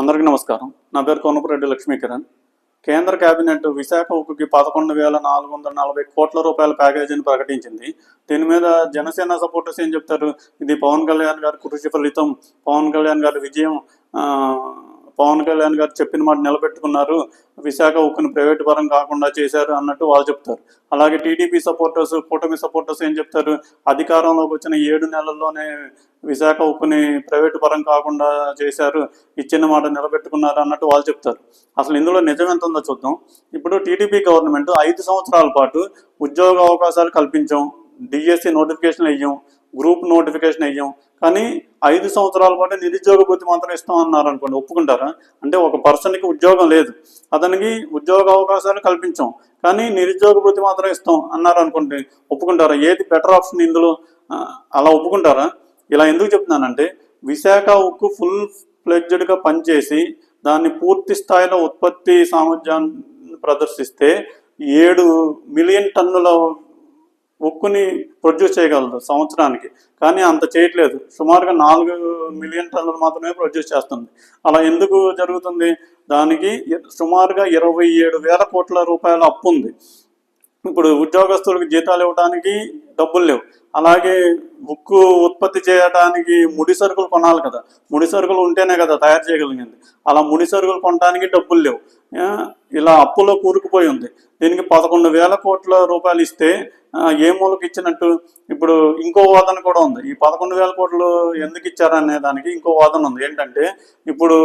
అందరికీ నమస్కారం. నా పేరు కొనపురెడ్డి లక్ష్మీకిరణ్. కేంద్ర కేబినెట్ విశాఖ ఉక్కుకి పదకొండు వేల నాలుగు వందల నలభై కోట్ల రూపాయల ప్యాకేజీని ప్రకటించింది. దీని మీద జనసేన సపోర్టర్స్ ఏం చెప్తారు? ఇది పవన్ కళ్యాణ్ గారి కృషి ఫలితం పవన్ కళ్యాణ్ గారి విజయం పవన్ కళ్యాణ్ గారు చెప్పిన మాట నిలబెట్టుకున్నారు. విశాఖ ఉక్కుని ప్రైవేట్ పరం కాకుండా చేశారు అన్నట్టు వాళ్ళు చెప్తారు. అలాగే టీడీపీ సపోర్టర్స్ కూటమి సపోర్టర్స్ ఏం చెప్తారు? అధికారంలోకి వచ్చిన ఏడు నెలల్లోనే విశాఖ ఉక్కుని ప్రైవేట్ పరం కాకుండా చేశారు. ఇచ్చిన మాట నిలబెట్టుకున్నారు అన్నట్టు వాళ్ళు చెప్తారు. అసలు ఇందులో నిజం ఎంత ఉందో చూద్దాం. ఇప్పుడు టీడీపీ గవర్నమెంట్ ఐదు సంవత్సరాల పాటు ఉద్యోగ అవకాశాలు కల్పించాం. డిఎస్సి నోటిఫికేషన్ ఇయ్యం గ్రూప్ నోటిఫికేషన్ వెయ్యం కానీ ఐదు సంవత్సరాల పాటు నిరుద్యోగ భృతి మాత్రం ఇస్తాం అన్నారు అనుకోండి ఒప్పుకుంటారా? అంటే ఒక పర్సన్కి ఉద్యోగం లేదు. అతనికి ఉద్యోగ అవకాశాలు కల్పించాం. కానీ నిరుద్యోగ భృతి మాత్రం ఇస్తాం అన్నారు అనుకోండి ఒప్పుకుంటారా? ఏది బెటర్ ఆప్షన్ ఇందులో? అలా ఒప్పుకుంటారా? ఇలా ఎందుకు చెప్తున్నానంటే విశాఖ ఉక్కు ఫుల్ ఫ్లెడ్జ్డ్గా పనిచేసి దాన్ని పూర్తి స్థాయిలో ఉత్పత్తి సామర్థ్యాన్ని ప్రదర్శిస్తే ఏడు మిలియన్ టన్నుల ఉక్కుని ప్రొడ్యూస్ చేయగలదు సంవత్సరానికి. కానీ అంత చేయట్లేదు. సుమారుగా నాలుగు మిలియన్ టన్నులు మాత్రమే ప్రొడ్యూస్ చేస్తుంది. అలా ఎందుకు జరుగుతుంది? దానికి సుమారుగా ఇరవై ఏడు వేల కోట్ల రూపాయల అప్పు ఉంది ఇప్పుడు ఉద్యోగస్తులకు జీతాలు ఇవ్వడానికి డబ్బులు లేవు. అలాగే ఉక్కు ఉత్పత్తి చేయడానికి ముడి సరుకులు కొనాలి కదా. ముడి సరుకులు ఉంటేనే కదా తయారు చేయగలిగింది. అలా ముడి సరుకులు కొనడానికి డబ్బులు లేవు. ఇలా అప్పులో కూరుకుపోయి ఉంది దీనికి పదకొండు వేల కోట్ల రూపాయలు ఇస్తే ఏ మూలకి ఇచ్చినట్టు ఇప్పుడు ఇంకో వాదన కూడా ఉంది ఈ పదకొండు వేల కోట్లు ఎందుకు ఇచ్చారనే దానికి ఇంకో వాదన ఉంది ఏంటంటే ఇప్పుడు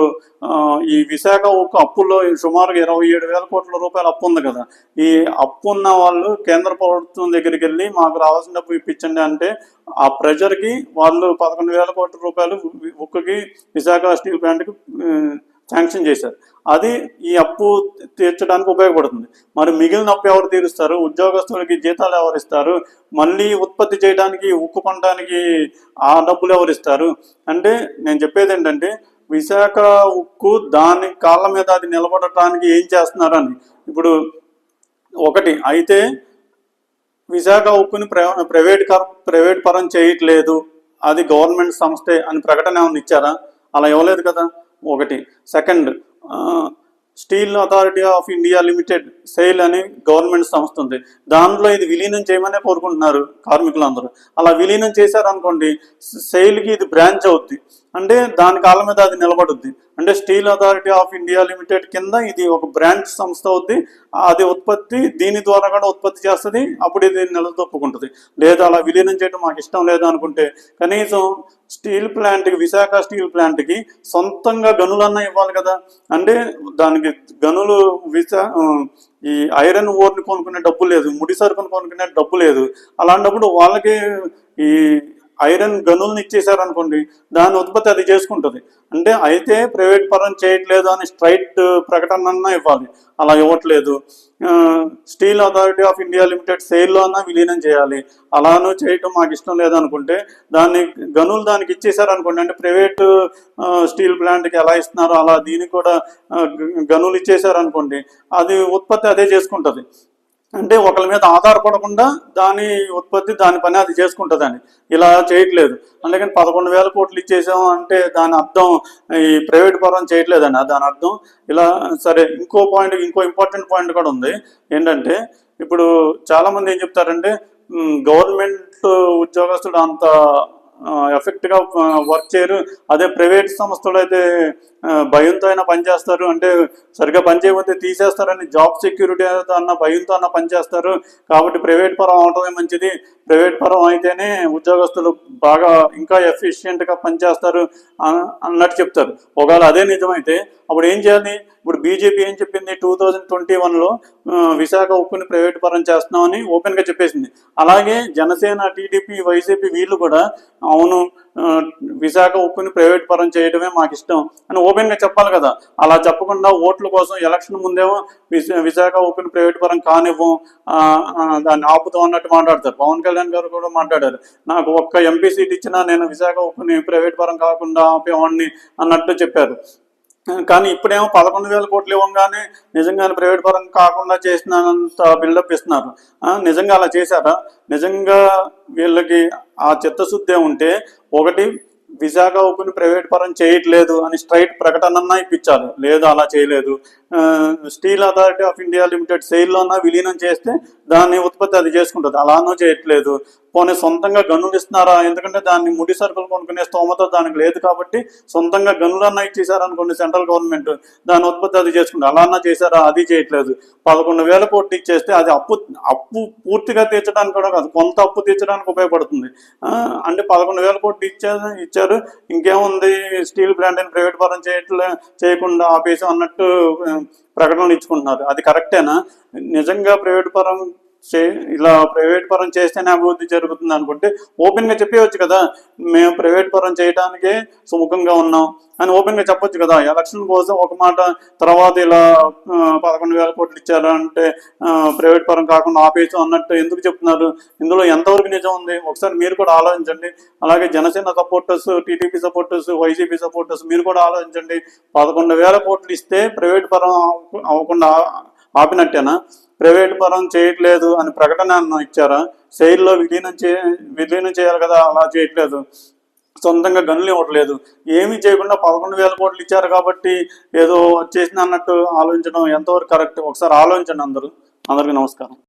ఈ విశాఖ ఉక్కు అప్పుల్లో సుమారుగా ఇరవై ఏడు వేల కోట్ల రూపాయలు అప్పు ఉంది కదా ఈ అప్పు ఉన్న వాళ్ళు కేంద్ర ప్రభుత్వం దగ్గరికి వెళ్ళి మాకు రావాల్సిన డబ్బు ఇప్పించండి అంటే ఆ ప్రెజర్కి వాళ్ళు పదకొండు వేల కోట్ల రూపాయలు ఉక్కుకి విశాఖ స్టీల్ ప్లాంట్కి శాంక్షన్ చేశారు. అది ఈ అప్పు తీర్చడానికి ఉపయోగపడుతుంది. మరి మిగిలిన అప్పు ఎవరు తీరుస్తారు? ఉద్యోగస్తులకి జీతాలు ఎవరు ఇస్తారు? మళ్ళీ ఉత్పత్తి చేయడానికి ఉక్కు కొనడానికి ఆ డబ్బులు ఎవరు ఇస్తారు? అంటే నేను చెప్పేది ఏంటంటే విశాఖ ఉక్కు దాని కాళ్ళ మీద అది నిలబడటానికి ఏం చేస్తున్నారని. ఇప్పుడు ఒకటి అయితే విశాఖ ఉక్కుని ప్ర- ప్రైవేట్ కర్ ప్రైవేట్ పరం చేయట్లేదు. అది గవర్నమెంట్ సంస్థే అని ప్రకటన ఏమైనా ఇచ్చారా? అలా ఇవ్వలేదు కదా. ఒకటి. Second steel authority of India limited SAIL అని గవర్నమెంట్ సంస్థ ఉంది. దాంట్లో ఇది విలీనం చేయమనే కోరుకుంటున్నారు కార్మికులందరూ. అలా విలీనం చేశారనుకోండి సెయిల్కి ఇది బ్రాంచ్ అవుద్ది. అంటే దాని కాలం మీద అది నిలబడుద్ది. అంటే steel authority of India limited కింద ఇది ఒక బ్రాంచ్ సంస్థ అవుద్ది. అది ఉత్పత్తి దీని ద్వారా కూడా ఉత్పత్తి చేస్తుంది. అప్పుడు ఇది నిలదొప్పుకుంటుంది లేదా అలా విలీనం చేయడం మాకు ఇష్టం లేదు అనుకుంటే కనీసం స్టీల్ ప్లాంట్కి విశాఖ స్టీల్ ప్లాంట్కి సొంతంగా గనులన్నా ఇవ్వాలి కదా. అంటే దానికి గనులు విశా ఈ ఐరన్ ఓర్ని కొనుక్కునే డబ్బు లేదు. ముడి సరుకుని కొనుక్కునే డబ్బు లేదు. అలాంటప్పుడు వాళ్ళకి ఈ ఐరన్ గనుల్ని ఇచ్చేసారనుకోండి దాని ఉత్పత్తి అది చేసుకుంటుంది. అంటే అయితే ప్రైవేట్ పరం చేయట్లేదు అని స్ట్రైట్ ప్రకటన ఇవ్వాలి. అలా ఇవ్వట్లేదు. Steel authority of India limited సేల్లో అన్నా విలీనం చేయాలి. అలానూ చేయటం మాకు ఇష్టం లేదనుకుంటే దాన్ని గనులు దానికి ఇచ్చేసారనుకోండి అంటే ప్రైవేట్ స్టీల్ ప్లాంట్కి ఎలా ఇస్తున్నారో అలా దీనికి కూడా గనులు ఇచ్చేసారనుకోండి అది ఉత్పత్తి అదే చేసుకుంటుంది. అంటే ఒకరి మీద ఆధారపడకుండా దాని ఉత్పత్తి దాని పని అది చేసుకుంటుందని ఇలా చేయట్లేదు. అందుకని పదకొండు వేల కోట్లు ఇచ్చేసాం అంటే దాని అర్థం ఈ ప్రైవేట్ పరం చేయట్లేదండి. దాని అర్థం. ఇలా సరే ఇంకో పాయింట్ ఇంకో ఇంపార్టెంట్ పాయింట్ కూడా ఉంది. ఏంటంటే ఇప్పుడు చాలామంది ఏం చెప్తారంటే గవర్నమెంట్ ఉద్యోగస్తుడు అంత ఎఫెక్ట్గా వర్క్ చేయరు. అదే ప్రైవేట్ సంస్థలు అయితే భయంతో అయినా పనిచేస్తారు. అంటే సరిగ్గా పనిచేయకపోతే తీసేస్తారని జాబ్ సెక్యూరిటీ అన్న భయంతో అన్న పనిచేస్తారు. కాబట్టి ప్రైవేట్ పరం అవటమే మంచిది. ప్రైవేట్ పరం అయితేనే ఉద్యోగస్తులు బాగా ఇంకా ఎఫిషియెంట్గా పనిచేస్తారు అన్నట్టు చెప్తారు. ఒకవేళ అదే నిజమైతే అప్పుడు ఏం చేయాలి? ఇప్పుడు బీజేపీ ఏం చెప్పింది? టూ థౌజండ్ ట్వంటీ వన్లో విశాఖ ఉక్కుని ప్రైవేట్ పరం చేస్తున్నామని ఓపెన్గా చెప్పేసింది. అలాగే జనసేన టీడీపీ వైసీపీ వీళ్ళు కూడా అవును విశాఖ ఉక్కుని ప్రైవేట్ పరం చేయడమే మాకు ఇష్టం అని ఓపెన్గా చెప్పాలి కదా. అలా చెప్పకుండా ఓట్ల కోసం ఎలక్షన్ ముందేమో విశాఖ ఉక్కుని ప్రైవేట్ పరం కానివ్వం దాన్ని ఆపుతాం అన్నట్టు మాట్లాడతారు. పవన్ కళ్యాణ్ గారు కూడా మాట్లాడారు. నాకు ఒక్క ఎంపీ సీట్ ఇచ్చినా నేను విశాఖ ఉక్కుని ప్రైవేట్ పరం కాకుండా ఆపేవాడిని అన్నట్టు చెప్పారు. కానీ ఇప్పుడేమో పదకొండు వేల కోట్లు ఇవ్వగానే నిజంగానే ప్రైవేట్ పరం కాకుండా చేసినంత బిల్డప్ ఇస్తున్నారు. నిజంగా అలా చేశారా? నిజంగా వీళ్ళకి ఆ చిత్తశుద్ధి ఉంటే ఒకటి విశాఖ ఓపెన్ ప్రైవేట్ పరం చేయట్లేదు అని స్ట్రైట్ ప్రకటనన్నా ఇప్పించాలి. లేదు అలా చేయలేదు. Steel authority of India limited సెయిల్లోన విలీనం చేస్తే దాన్ని ఉత్పత్తి అది చేసుకుంటుంది. అలానూ చేయట్లేదు. పోనీ సొంతంగా గనులు ఇస్తున్నారా? ఎందుకంటే దాన్ని ముడి సరుకులు కొనుక్కునే స్తోమత దానికి లేదు కాబట్టి సొంతంగా గనులన్నా ఇచ్చేసారనుకోండి సెంట్రల్ గవర్నమెంట్. దాని ఉత్పత్తి అది చేసుకుంటారు అలాన్నా చేశారా? అది చేయట్లేదు. పదకొండు వేల కోట్లు ఇచ్చేస్తే అది అప్పు అప్పు పూర్తిగా తీర్చడానికి కూడా కాదు కొంత అప్పు తీర్చడానికి ఉపయోగపడుతుంది. అంటే పదకొండు వేల కోట్లు ఇచ్చారు ఇచ్చారు. ఇంకేముంది? స్టీల్ ప్లాంట్ ప్రైవేట్ పరం చేయట్లే చేయకుండా ఆపేసి అన్నట్టు ప్రకటనలు ఇచ్చుకుంటున్నారు. అది కరెక్టేనా? నిజంగా ప్రైవేట్ పరం ఇలా ప్రైవేట్ పరం చేస్తేనే అభివృద్ధి జరుగుతుంది అనుకుంటే ఓపెన్గా చెప్పేయచ్చు కదా మేము ప్రైవేట్ పరం చేయడానికే సుముఖంగా ఉన్నాం అని ఓపెన్గా చెప్పొచ్చు కదా. ఎలక్షన్ కోసం ఒక మాట తర్వాత ఇలా పదకొండు వేల కోట్లు ఇచ్చారు అంటే ప్రైవేట్ పరం కాకుండా ఆపేయచ్చు అన్నట్టు ఎందుకు చెప్తున్నారు? ఇందులో ఎంతవరకు నిజం ఉంది? ఒకసారి మీరు కూడా ఆలోచించండి. అలాగే Janasena supporters TDP supporters YCP supporters మీరు కూడా ఆలోచించండి. పదకొండు వేల కోట్లు ఇస్తే ప్రైవేట్ పరం అవ్వకుండా ఆపినట్టేనా ప్రైవేట్ పరం చేయట్లేదు అని ప్రకటన ఇచ్చారా? శైలిలో విలీనం చే విలీనం చేయాలి కదా అలా చేయట్లేదు. సొంతంగా గనులు ఇవ్వట్లేదు. ఏమీ చేయకుండా పదకొండు వేల కోట్లు ఇచ్చారు కాబట్టి ఏదో చేసిన అన్నట్టు ఆలోచించడం ఎంతవరకు కరెక్ట్? ఒకసారి ఆలోచించండి అందరూ. అందరికీ నమస్కారం.